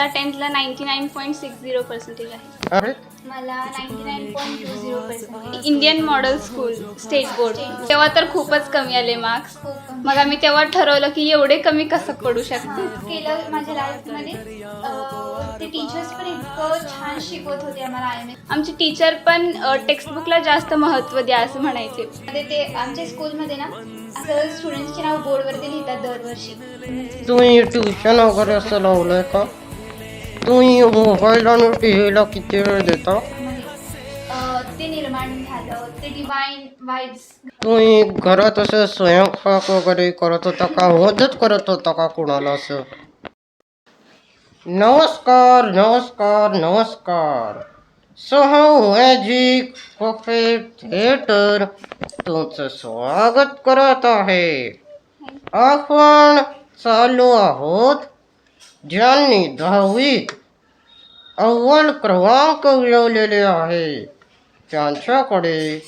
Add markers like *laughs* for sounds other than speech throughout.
मला टेन्थला ninety nine point six zero percentage आहे. अरे? मला ninety nine point two zero percentage Indian model school state board तेव्हा तर खूपच कमी आले मार्क्स मग आम्ही तेव्हा ठरवलं की एवढे कमी कसं पडू शकते? केलं माझ्या लाईफमध्ये अं, ते टीचर्स पण इतकं छान शिकवत होते आम्हाला आय आमचे टीचर पण टेक्स्टबुकला जास्त महत्त्व द्या असं म्हणायचे. मध्ये ते आमच्या स्कूलमध्ये ना असं स्टुडंट्सचे नाव बोर्डवरती लिहितात दरवर्षी. तुम्ही ट्युशन वगैरे असं लावलंय का? तुम्ही मोबाईल आणि टी व्हीला किती वेळ देता ते निर्माण झालं ते डिवाईन वाईब्स तुम्ही घरात असं स्वयंपाक वगैरे करत होता का मदत करत होता का कोणाला असं नमस्कार नमस्कार नमस्कार सह मॅजिक पफेट थिएटर तुमचं स्वागत करत आहे आपण चालू आहोत ज्यांनी दहावीत अव्वल क्रमांक मिळवलेले आहे त्यांच्याकडे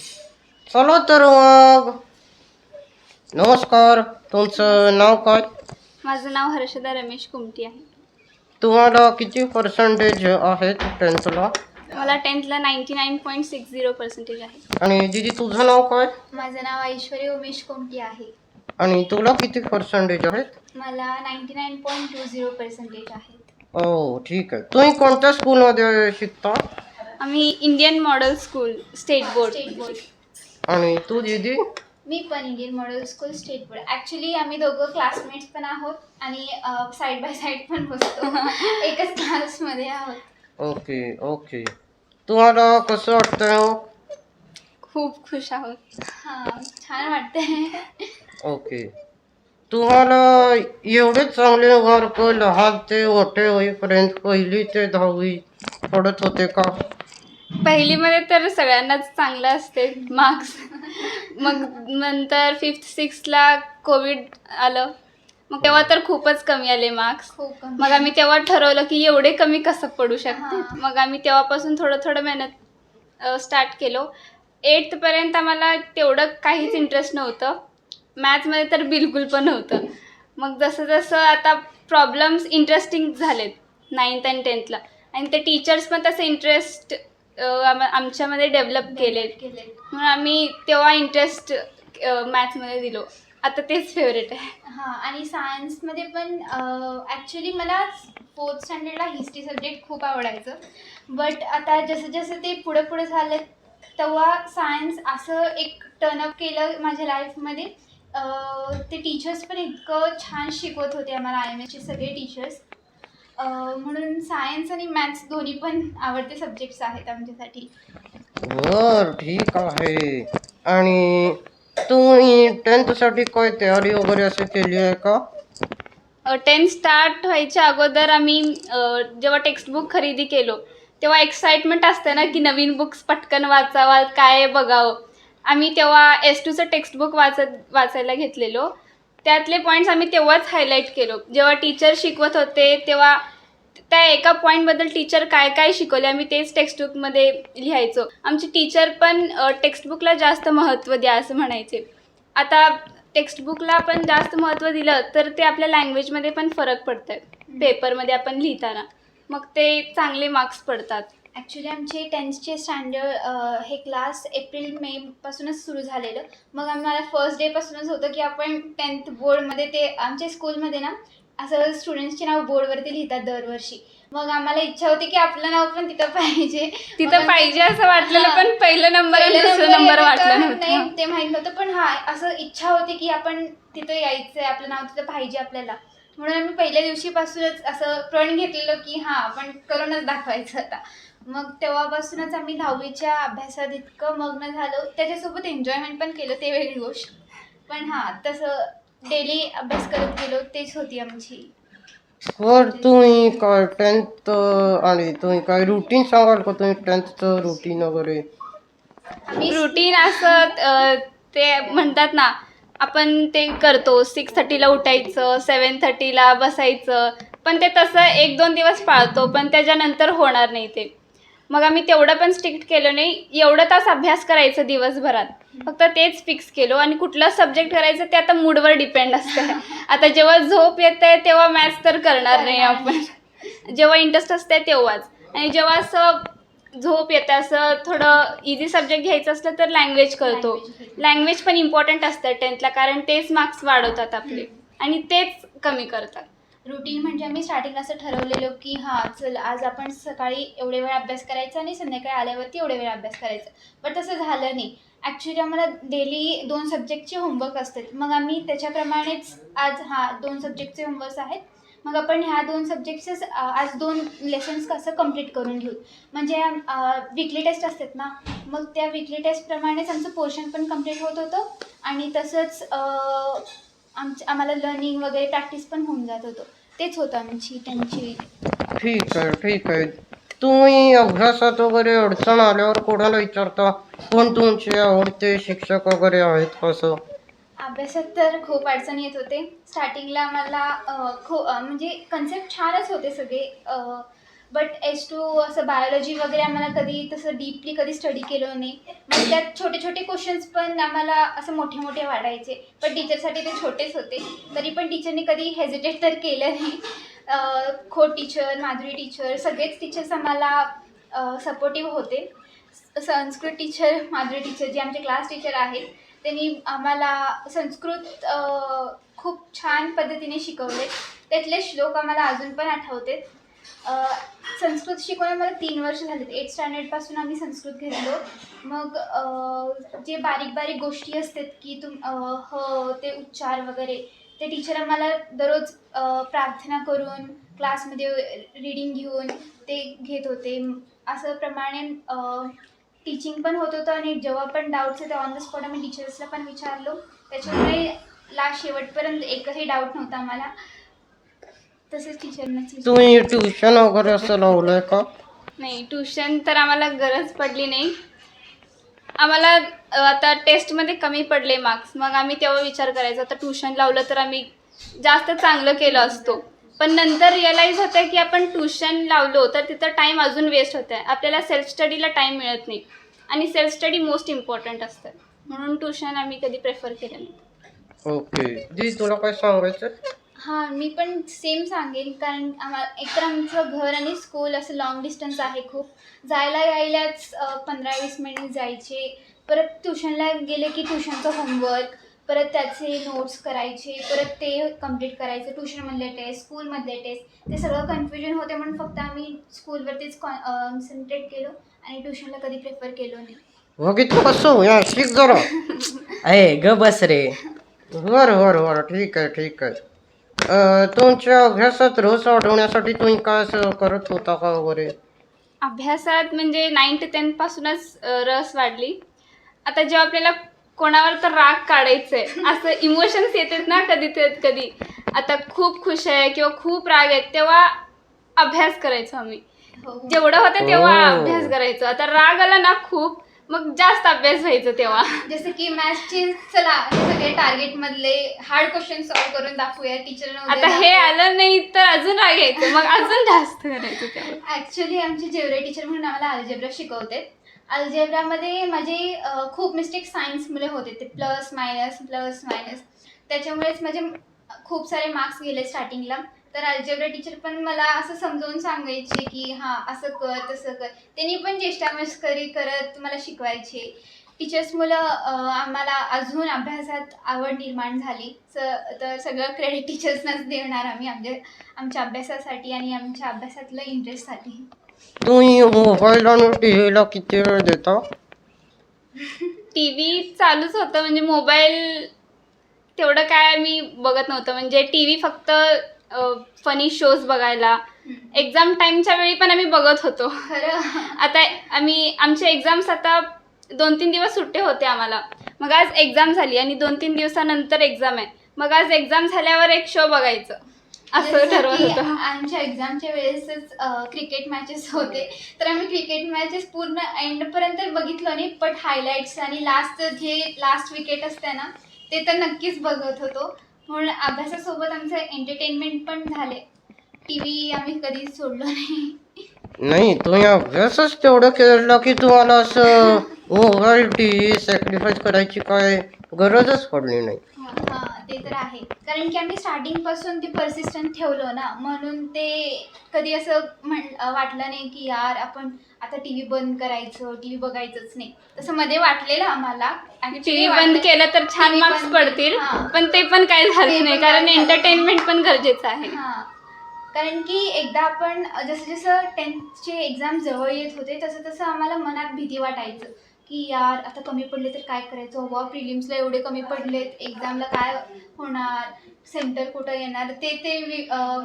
चला तर मग. नमस्कार तुमचं नाव काय? माझं नाव हर्षदा रमेश कुमटी आहे. तुम्हाला किती पर्सेंटेज आहेत टेन्थला मला टेन्थला ninety nine point six zero percentage आहे. आणि दिदी तुझं नाव काय? माझं नाव ऐश्वर्य उमेश कोमटी आहे. आणि तुला किती पर्सेंटेज आहेत? मला ninety nine point two zero percentage आहेत. हो ठीक आहे. तुम्ही कोणत्या स्कूलमध्ये शिकता? आम्ही Indian model school state board state board आणि तू दिदी? मी पण Indian model school state board actually आम्ही दोघं क्लासमेट्स पण आहोत आणि साईड बाय साईड पण बसतो. *laughs* एकच क्लासमध्ये आहोत. Okay okay. तुम्हाला कसं वाटतंय मग खूप खुश आहोत. हां छान वाटतंय. ओके. तुम्हाला एवढे चांगले मार्क लहान ते मोठे होईपर्यंत पहिली ते दहावी पडत होते का? पहिलीमध्ये तर सगळ्यांनाच चांगलं असते मार्क्स. मग नंतर फिफ्थ सिक्सला कोविड आलं. मग तेव्हा तर खूपच कमी आले मार्क्स. खूप कमी. मग आम्ही तेव्हा ठरवलं की एवढे कमी कसं पडू शकते? हां. मग आम्ही तेव्हापासून थोडं थोडं मेहनत स्टार्ट केलो. एटपर्यंत आम्हाला तेवढं काहीच इंटरेस्ट नव्हतं. मॅथ्समध्ये तर बिलकुल पण नव्हतं. मग जसं जसं आता प्रॉब्लेम्स इंटरेस्टिंग झालेत नाईन्थ अँड टेन्थला आणि ते टीचर्स पण तसं इंटरेस्ट आमच्यामध्ये डेव्हलप केले केले म्हणून आम्ही तेव्हा इंटरेस्ट मॅथ्समध्ये दिलो. आता तेच फेवरेट आहे. हां आणि सायन्समध्ये पण ॲक्च्युली मला फोर्थ स्टँडर्डला हिस्ट्री सब्जेक्ट खूप आवडायचं. बट आता जसं जसं ते पुढं पुढं झालं तेव्हा सायन्स असं एक टर्नअप केलं माझ्या लाईफमध्ये अं, ते टीचर्स पण इतकं छान शिकवत होते आम्हाला आय एम एचे सगळे टीचर्स म्हणून सायन्स आणि मॅथ्स दोन्ही पण आवडते सब्जेक्ट्स आहेत आमच्यासाठी. बर ठीक आहे. आणि तुम्ही टेन्थसाठी काय तयारी वगैरे असं केली आहे का? टेन्थ स्टार्ट व्हायच्या अगोदर आम्ही अ, जेव्हा टेक्स्टबुक खरेदी केलो तेव्हा एक्साइटमेंट असते ना की नवीन बुक्स पटकन वाचावा काय बघावं. आम्ही तेव्हा एस टूचं टेक्स्टबुक वाचत वाचायला घेतलेलो. त्यातले पॉईंट्स आम्ही तेव्हाच हायलाईट केलो. जेव्हा टीचर शिकवत होते तेव्हा त्या एका पॉईंटबद्दल टीचर काय काय शिकवले आम्ही तेच टेक्स्टबुकमध्ये लिहायचो. आमचे टीचर पण टेक्स्टबुकला जास्त महत्त्व द्या असं म्हणायचे. आता टेक्स्टबुकला आपण जास्त महत्त्व दिलं तर ते आपल्या लँग्वेजमध्ये पण फरक पडत आहे पेपरमध्ये आपण लिहिताना. मग ते चांगले मार्क्स पडतात. ॲक्च्युली आमचे टेन्थचे स्टँडर्ड हे क्लास एप्रिल मे पासूनच सुरू झालेलं. मग आम्हाला फर्स्ट डेपासूनच होतं की आपण टेन्थ बोर्डमध्ये ते आमच्या स्कूलमध्ये ना असं स्टुडंट्सचे नाव बोर्डवरती लिहितात दरवर्षी. मग आम्हाला इच्छा होती की आपलं नाव पण तिथं पाहिजे. तिथं पाहिजे असं वाटलेलं. पण पहिलं नंबर नंबर वाटलं नाही ते माहीत नव्हतं पण हा असं इच्छा होती की आपण तिथं यायचंय आपलं नाव तिथं पाहिजे आपल्याला. म्हणून आम्ही पहिल्या दिवशीपासूनच असं प्रण घेतलेलं की हां आपण करूनच दाखवायचं आता. मग तेव्हापासूनच आम्ही दहावीच्या अभ्यासात इतकं मग्न झालो. त्याच्यासोबत एन्जॉयमेंट पण केलं ते वेगळी गोष्ट. पण हां तसं डेली अभ्यास करत गेलो तेच होती आमची. वर तुम्ही काय टेन्थ आणि तुम्ही काय रुटीन सांगाल का तुम्ही टेन्थचं रुटीन वगैरे? आम्ही रुटीन असं अ, ते म्हणतात ना आपण ते करतो. सिक्स थर्टीला उठायचं सेवन थर्टीला बसायचं. पण ते तसं एक दोन दिवस पाळतो पण त्याच्यानंतर होणार नाही ते. मग आम्ही तेवढं पण स्ट्रिक्ट केलं नाही. एवढं तास अभ्यास करायचं दिवसभरात. फक्त तेच फिक्स केलो. आणि कुठला सब्जेक्ट करायचं ते आता मूडवर डिपेंड असतं आता जेव्हा झोप येते तेव्हा मॅथ्स तर करणार नाही आपण. जेव्हा इंटरेस्ट असते तेव्हाच. आणि जेव्हा असं झोप येते असं थोडं इझी सब्जेक्ट घ्यायचं असलं तर लँग्वेज करतो. लँग्वेज पण इम्पॉर्टंट असतं टेन्थला कारण तेच मार्क्स वाढवतात आपले. आणि तेच कमी करतात. रुटीन म्हणजे आम्ही स्टार्टिंगला असं ठरवलेलं की हां चल आज आपण सकाळी एवढे वेळ अभ्यास करायचा आणि संध्याकाळी आल्यावरती एवढे वेळ अभ्यास करायचा. पण तसं झालं नाही. ॲक्च्युली आम्हाला डेली दोन सब्जेक्टचे होमवर्क असतात. मग आम्ही त्याच्याप्रमाणेच आज हां दोन सब्जेक्टचे होमवर्क्स आहेत. मग आपण ह्या दोन सब्जेक्टचेच आज दोन लेसन्स कसं कंप्लीट करून घेऊ? म्हणजे विकली टेस्ट असतात ना मग त्या विकली टेस्टप्रमाणेच आमचं पोर्शन पण कंप्लीट होत होतं आणि तसंच आमच्या आम्हाला लर्निंग वगैरे प्रॅक्टिस पण होऊन जात होतं. तेच होतं आमची त्यांची. ठीक आहे ठीक आहे. तुम्ही अभ्यासात वगैरे अडचण आल्यावर कोणाला विचारता? कोण तुमचे आवडते शिक्षक वगैरे आहेत कसं अभ्यासात तर खूप अडचणी येत होते. स्टार्टिंगला मला खो म्हणजे कन्सेप्ट छानच होते सगळे बट एस टू असं बायोलॉजी वगैरे आम्हाला कधी तसं डीपली कधी स्टडी केलं नाही. मग त्यात छोटे छोटे क्वेश्चन्स पण आम्हाला असं मोठे मोठे वाढायचे पण टीचरसाठी ते छोटेच होते. तरी पण टीचरने कधी हेजिटेट तर केलं नाही. खोट खो टीचर माधुरी टीचर सगळेच टीचर्स आम्हाला सपोर्टिव्ह होते. संस्कृत टीचर माधुरी टीचर जे आमचे क्लास टीचर आहेत त्यांनी आम्हाला संस्कृत खूप छान पद्धतीने शिकवले. त्यातले श्लोक आम्हाला अजून पण आठवते संस्कृत शिकवणं मला तीन वर्ष झालेत. एट स्टँडर्डपासून आम्ही संस्कृत घेतलो. मग जे बारीक बारीक गोष्टी असतात की तुम ह ते उच्चार वगैरे ते टीचर आम्हाला दररोज प्रार्थना करून क्लासमध्ये रीडिंग घेऊन ते घेत होते. असं प्रमाणे टीचिंग पण होत होतं आणि जेव्हा पण डाऊट्स येते ऑन द स्पॉट आम्ही टीचर्सला पण विचारलो. त्याच्यामुळे लास्ट शेवटपर्यंत एकही डाऊट नव्हता आम्हाला. तसेच टीचरनाच तुम्ही ट्युशन वगैरे असं लावलंय का? नाही ट्युशन तर आम्हाला गरज पडली नाही. आम्हाला अ, आता टेस्टमध्ये कमी पडले मार्क्स मग आम्ही तेव्हा विचार करायचा आता ट्युशन लावलं तर आम्ही जास्त चांगलं केलं असतो. पण नंतर रिअलाईज होतं की आपण ट्युशन लावलो तर तिथं टाईम अजून वेस्ट होत आहे आपल्याला सेल्फ स्टडीला टाईम मिळत नाही. आणि सेल्फ स्टडी मोस्ट इम्पॉर्टंट असतं. म्हणून ट्युशन आम्ही कधी प्रेफर केलं नाही. ओके जी तुला काय सांगायचं हां मी पण सेम सांगेन. कारण आम्हाला एकतर आमचं घर आणि स्कूल असं लॉंग डिस्टन्स आहे खूप. जायला यायलाच पंधरा वीस मिनिट जायचे. परत ट्युशनला गेले की ट्युशनचं होमवर्क परत त्याचे नोट्स करायचे परत ते कंप्लीट करायचे ट्युशनमधले टेस्ट स्कूलमधले टेस्ट ते सगळं कन्फ्युजन होते म्हणून फक्त आम्ही स्कूलवरतीच कॉन्सन्ट्रेट केलो आणि ट्युशनला कधी प्रेफर केलो नाही. बघितलं कसं या शिक जरा. *laughs* अय ग बस रे. बरं बरं बरं ठीक आहे ठीक आहे. अं, तुमच्या अभ्यासात रस वाढवण्यासाठी तुम्ही काय असं करत होता का वगैरे? अभ्यासात म्हणजे नाईन्थ टेन्थपासूनच रस वाढली. आता जेव्हा आपल्याला कोणावर तर राग काढायचं आहे असं इमोशन्स येतात ना कधी ते कधी. आता खूप खुश आहे किंवा खूप राग आहे तेव्हा अभ्यास करायचो आम्ही. हो जेवढं होतं तेव्हा Oh. अभ्यास करायचो. आता राग आला ना खूप मग जास्त अभ्यास व्हायचं तेव्हा. जसं की मॅथ्सचे चला हे सगळे टार्गेट मधले हार्ड क्वेश्चन सॉल्व्ह करून दाखवूया टीचरना आता हे आलं नाही तर अजून राग यायचं. मग अजून जास्त करायचं तेव्हा. ॲक्च्युली आमचे जेवरे टीचर म्हणून आम्हाला अल्जेब्रा शिकवते अल्जेब्रामध्ये माझे अ, खूप मिस्टेक सायन्समुळे होते. ते प्लस मायनस प्लस मायनस. त्याच्यामुळेच माझे खूप सारे मार्क्स गेले स्टार्टिंगला. तर अल्जेब्रा टीचर पण मला असं समजावून सांगायचे की हां असं कर तसं कर. त्यांनी पण चेष्टा मस्करी करत मला शिकवायचे. टीचर्स मुलं आम्हाला अजून अभ्यासात आवड निर्माण झाली. स तर सगळं क्रेडिट टीचर्सनाच देणार आम्ही आमच्या आमच्या अभ्यासासाठी आणि आमच्या अभ्यासातलं इंटरेस्टसाठी तुम्ही मोबाईल आणि टी व्हीला किती वेळ देता? टी व्ही चालूच होतं म्हणजे मोबाईल तेवढं काय मी बघत नव्हतं. म्हणजे टी व्ही फक्त फनी शोज बघायला. एक्झाम टाईमच्या वेळी पण आम्ही बघत होतो. आता आम्ही आमचे एक्झाम्स आता दोन तीन दिवस सुट्टे होते आम्हाला. मग आज एक्झाम झाली आणि दोन तीन दिवसानंतर एक्झाम आहे. मग आज एक्झाम झाल्यावर एक शो बघायचं. असं ठरवत होतं. आमच्या एक्झामच्या वेळेसच क्रिकेट मॅचेस होते. तर आम्ही क्रिकेट मॅचेस पूर्ण एंडपर्यंत बघितलं नाही बट हायलाईट्स आणि लास्ट जे लास्ट विकेट असते ना ते तर नक्कीच बघत होतो. म्हणून अभ्यासासोबत आमचं एंटरटेनमेंट पण झाले. टी व्ही आम्ही कधीच सोडलो नाही. नाही तुम्ही अभ्यासच तेवढं केलं की तुम्हाला असं मोबाईल सॅक्रिफाईस करायची काय गरजच पडली नाही. हां ते तर आहे. कारण की आम्ही स्टार्टिंगपासून ते परसिस्टंट ठेवलो ना म्हणून ते कधी असं म्हण वाटलं नाही की यार आपण आता टी व्ही बंद करायचं टी व्ही बघायचंच नाही. तसं मध्ये वाटलेलं आम्हाला. टी Actually व्ही बंद केलं तर छान मार्क्स पडतील हां. पण ते पण काय ते झालं पण नाही काय कारण झालं. एंटरटेनमेंट पण गरजेचं आहे. हां. कारण की एकदा आपण जसं जसं टेन्थचे एक्झाम जवळ येत होते तसं तसं आम्हाला मनात भीती वाटायचं. की यार आता कमी पडले तर काय करायचं? वा प्रिलिम्सला एवढे कमी पडलेत. एक्झामला काय होणार? सेंटर कुठं येणार? ते ते वि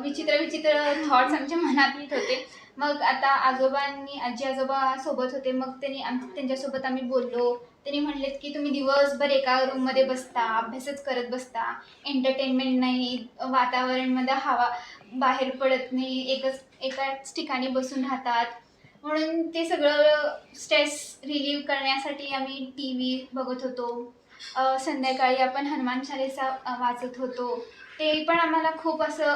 विचित्र विचित्र थॉट्स आमच्या मनात येत होते. मग आता आजोबांनी आजी आजोबा सोबत होते. मग त्यांनी आम त्यांच्यासोबत आम्ही बोललो. त्यांनी म्हणलेत की तुम्ही दिवसभर एका रूममध्ये बसता अभ्यासच करत बसता. एंटरटेनमेंट नाही वातावरणमध्ये हवा बाहेर पडत नाही. एकच एकाच ठिकाणी बसून राहतात. म्हणून ते सगळं स्ट्रेस रिलीव्ह करण्यासाठी आम्ही टी व्ही बघत होतो. अ, संध्याकाळी आपण हनुमान चालीसा अ, वाचत होतो. ते पण आम्हाला खूप असं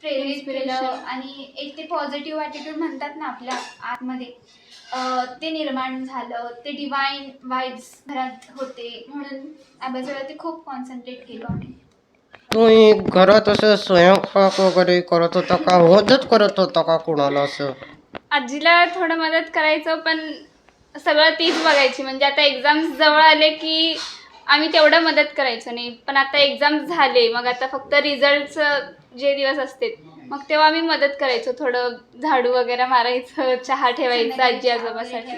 प्रेरित केलं Inspiration. आणि एक ते पॉझिटिव्ह ॲटिट्यूड म्हणतात ना आपल्या आतमध्ये. अ, ते निर्माण झालं. ते डिवाईन वाईब्स घरात होते. म्हणून अभ्यासावरती खूप कॉन्सन्ट्रेट केलं आम्ही. तुम्ही घरात असं स्वयंपाक वगैरे करत होता का? मदत करत होता का कोणाला असं? आजीला थोडं मदत करायचं पण सगळं तीच बघायची. म्हणजे आता एक्झाम्स जवळ आले की आम्ही तेवढं मदत करायचो नाही. पण आता एक्झाम झाले मग आता फक्त रिझल्टचं जे दिवस असते मग तेव्हा आम्ही मदत करायचो. थोडं झाडू वगैरे मारायचं चहा ठेवायचं आजी आजोबासाठी.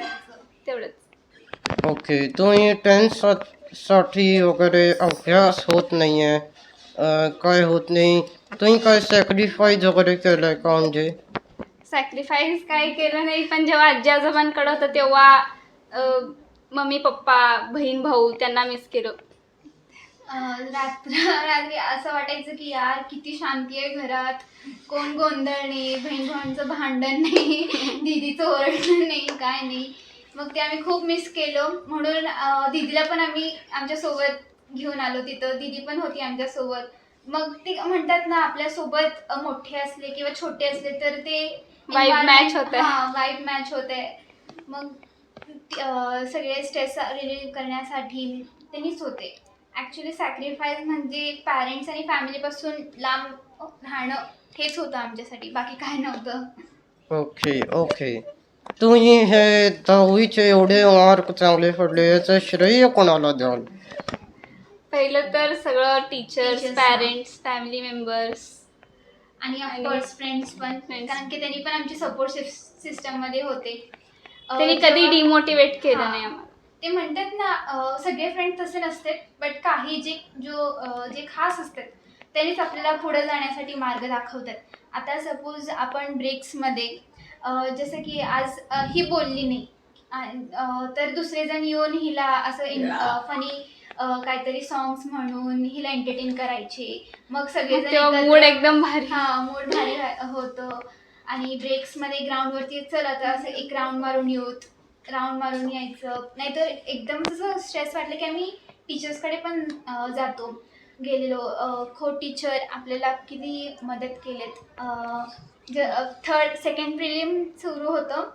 तेवढंच. ओके तुम्ही टेन्थसाठी वगैरे अभ्यास होत नाही आहे काय होत नाही. तुम्ही काय सॅक्रिफाईस वगैरे केलं आहे का म्हणजे? सॅक्रिफाईस काय केलं नाही. पण जेव्हा आजी आजोबांकडं होतं तेव्हा मम्मी पप्पा बहीण भाऊ त्यांना मिस केलं. रात्र रात्री असं वाटायचं की यार किती शांती आहे घरात. कोण गोंधळ नाही बहीण भावांचं भांडण नाही *laughs* दीदीचं ओरडणं नाही काय नाही. मग ते आम्ही खूप मिस केलं. म्हणून दीदीला पण आम्ही आमच्यासोबत घेऊन आलो तिथं. दीदी पण होती आमच्यासोबत मग ते म्हणतात ना आपल्यासोबत मोठे असले किंवा छोटे असले तर ते Vibe match होतंय. वाईब मॅच होत आहे मग अं, सगळे स्ट्रेस रिलीव्ह करण्यासाठी त्यांनीच होते. ॲक्च्युली सॅक्रिफाईस म्हणजे पॅरेंट्स आणि फॅमिलीपासून लांब राहणं हेच होतं आमच्यासाठी. बाकी काय नव्हतं. ओके ओके तुम्ही हे दहावीचे एवढे मार्क चांगले पडले याचं श्रेय कोणाला द्याल? पहिलं तर सगळं teachers Teachers, parents family members आणि ऑफकोर्स फ्रेंड्स पण. friends. कारण की त्यांनी पण आमची सपोर्ट सिस्टममध्ये होते. अं, त्यांनी कधी जेव्हा- डिमोटिवेट केलं. नाही आम्हाला. ते म्हणतात ना अं, सगळे फ्रेंड तसे नसते बट काही जे जो अं, जे खास असतात त्यांनीच आपल्याला पुढे जाण्यासाठी मार्ग दाखवतात. आता सपोज आपण ब्रेक्समध्ये अं, जसं की आज अं, ही बोलली नाही. अं, तर दुसरे जण येऊन हिला असं फनी काहीतरी सॉंग्स म्हणून हिला एंटरटेन करायचे. मग एकत्र- मूड एकदम भारी. हा मूड भारी होतं. आणि ब्रेक्समध्ये ग्राउंडवरती चल आता असं एक राऊंड मारून येऊत. राऊंड मारून यायचं. नाहीतर एकदम जसं स्ट्रेस वाटलं की आम्ही टीचर्सकडे पण जातो. गेलेलो. खो टीचर आपल्याला किती मदत केलेत. थर्ड सेकंड प्रिलिम सुरू होतं.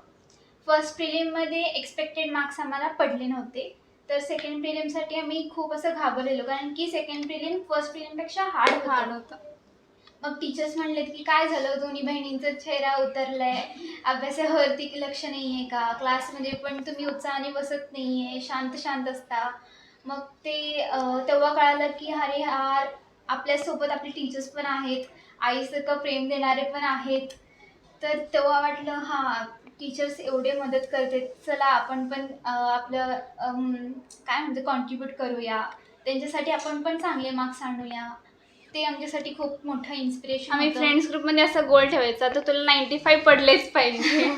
फर्स्ट प्रिलिममध्ये एक्सपेक्टेड मार्क्स आम्हाला पडले नव्हते. तर सेकंड प्रिलिमसाठी आम्ही खूप असं घाबरलेलो कारण की सेकंड प्रिलिम फर्स्ट प्रिलिमपेक्षा हार्ड हार्ड होतं. मग टीचर्स म्हणलेत की काय झालं? दोन्ही बहिणींचा चेहरा उतरलाय. अभ्यासावरती लक्ष नाही आहे का क्लासमध्ये पण तुम्ही उत्साहाने बसत नाही आहे शांत शांत असता. मग ते तेव्हा कळालं की अरे यार आपल्यासोबत आपले टीचर्स पण आहेत. आईसारखं प्रेम देणारे पण आहेत. तर तेव्हा वाटलं हां टीचर्स एवढे मदत करते चला आपण पण आपलं काय म्हणते कॉन्ट्रीब्यूट करूया. त्यांच्यासाठी आपण पण चांगले मार्क्स आणूया. ते आमच्यासाठी खूप मोठं इन्स्पिरेशन आम्ही फ्रेंड्स ग्रुपमध्ये असं गोल ठेवायचा. आता तुला नाईन्टी फाईव्ह पडलेच पाहिजे.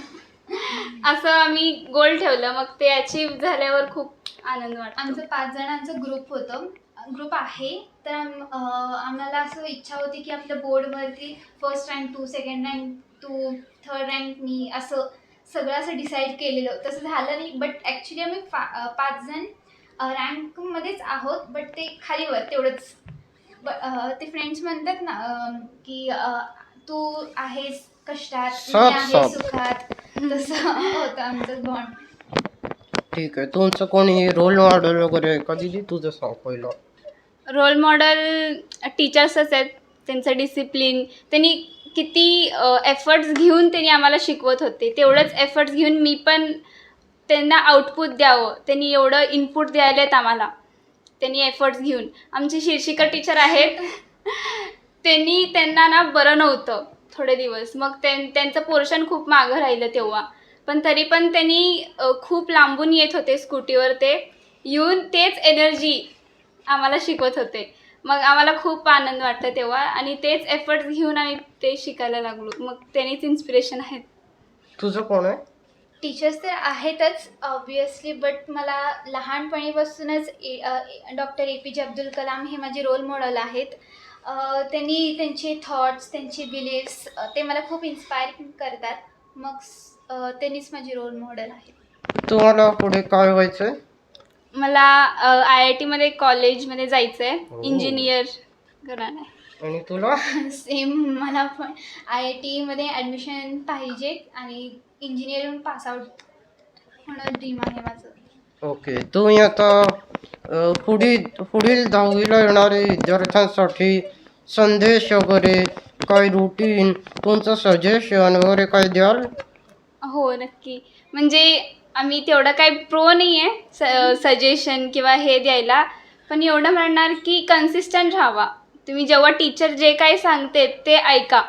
*laughs* असं आम्ही गोल ठेवलं. मग ते अचीव झाल्यावर खूप आनंद वाटतो. आमचं पाच जणांचं ग्रुप होतं. ग्रुप आहे. तर आम्हाला असं इच्छा होती की आपल्या बोर्डवरती first rank to second rank to third rank मी असं सगळं असं डिसाईड केलेलं. तसं झालं नाही बट ॲक्च्युली आम्ही अं, पाच जण रँकमध्येच आहोत बट ते खालीवर तेवढंच. ब ते फ्रेंड्स म्हणतात ना की तू आहेस कष्टात मी आहे. सुखात. तसं होतं आमचं बॉन्ड ठीक आहे तुमचं कोणी रोल मॉडेल वगैरे कधी दे तुझं सांग पहिलं. रोल मॉडेल टीचर्सच आहेत त्यांचं डिसिप्लिन त्यांनी किती एफर्ट्स घेऊन त्यांनी आम्हाला शिकवत होते. तेवढंच एफर्ट्स घेऊन मी पण त्यांना आउटपुट द्यावं. त्यांनी एवढं इनपुट द्यायला आहेत आम्हाला. त्यांनी एफर्ट्स घेऊन. आमचे शीर्षिका टीचर आहेत. त्यांनी त्यांना ना बरं नव्हतं थोडे दिवस. मग त्यां त्यांचं पोर्शन खूप मागं राहिलं तेव्हा. पण तरी पण त्यांनी खूप लांबून येत होते स्कूटीवर ते. येऊन तेच एनर्जी आम्हाला शिकवत होते. मग आम्हाला खूप आनंद वाटला तेव्हा आणि तेच एफर्ट्स घेऊन आम्ही ते शिकायला लागलो. मग त्यांनीच इन्स्पिरेशन आहेत. तुझं कोण आहे? टीचर्स तर आहेतच ऑब्वियसली बट मला लहानपणीपासूनच डॉक्टर ए पी जे अब्दुल कलाम हे माझे रोल मॉडेल आहेत. त्यांनी त्यांचे थॉट्स त्यांचे बिलीफ्स ते मला खूप इन्स्पायर करतात. मग त्यांनीच माझे रोल मॉडेल आहेत तुम्हाला पुढे काय व्हायचं आहे मला आय आय टीमध्ये कॉलेजमध्ये जायचं आहे हो. इंजिनियर करणार आहे आणि तुला? *laughs* सेम मला पण आय आय टीमध्ये ॲडमिशन पाहिजे आणि इंजिनिअरिंग पासआउट होणं ड्रीम आहे माझं. ओके तुम्ही आता अ, पुढील पुढील दहावीला येणारे विद्यार्थ्यांसाठी संदेश वगैरे काय रुटीन तुमचं सजेशन वगैरे काय द्याल? हो नक्की. म्हणजे आम्ही तेवढं काही प्रो नाही आहे स सजेशन किंवा हे द्यायला. पण एवढं म्हणणार की कन्सिस्टंट राहावा. तुम्ही जेव्हा टीचर जे काही सांगते ते ऐका.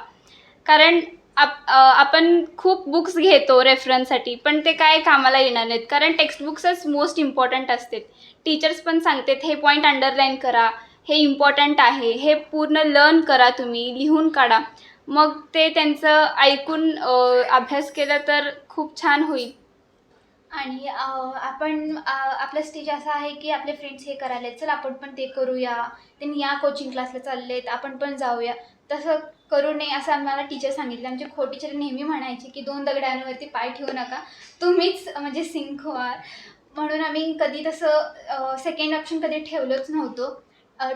कारण आप आपण खूप बुक्स घेतो रेफरन्ससाठी पण ते काय कामाला येणार नाहीत. कारण टेक्स्टबुक्सच मोस्ट इम्पॉर्टंट असतात. टीचर्स पण सांगतात हे पॉईंट अंडरलाईन करा. हे इम्पॉर्टंट आहे. हे पूर्ण लर्न करा तुम्ही. लिहून काढा. मग ते त्यांचं ऐकून अभ्यास केला तर खूप छान होईल. आणि आपण आपला स्टेज असा आहे की आपले फ्रेंड्स हे करायला चल आपण पण ते करूया. त्यांनी या कोचिंग क्लासला चालले आहेत आपण पण जाऊया. तसं करू नये असं आम्हाला टीचर सांगितलं. आमचे खो टीचर नेहमी म्हणायचे की दोन दगडांवरती पाय ठेवू नका. तुम्हीच म्हणजे सिंक व्हाल म्हणून आम्ही कधी तसं सेकंड ऑप्शन कधी ठेवलंच नव्हतो.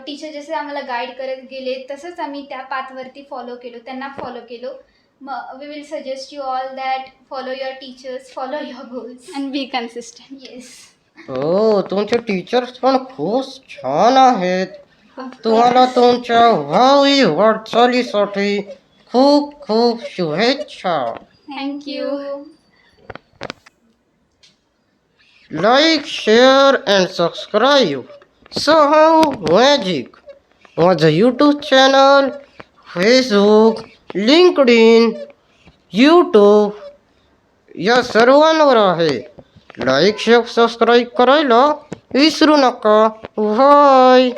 टीचर जसे आम्हाला गाईड करत गेले तसंच आम्ही त्या पाथवरती फॉलो केलो त्यांना फॉलो केलो. मग we will suggest you all that follow your teachers follow your goals and be consistent yes हो तुमचे टीचर्स पण खूप छान आहेत. तुम्हाला तुमच्या भावी वाटचालीसाठी खूप खूप शुभेच्छा. Thank you like share and subscribe सहाव magic माझं YouTube channel Facebook LinkedIn YouTube या सर्वांवर आहे. लाईक शेअर सबस्क्राईब करायला विसरू नका. बाय.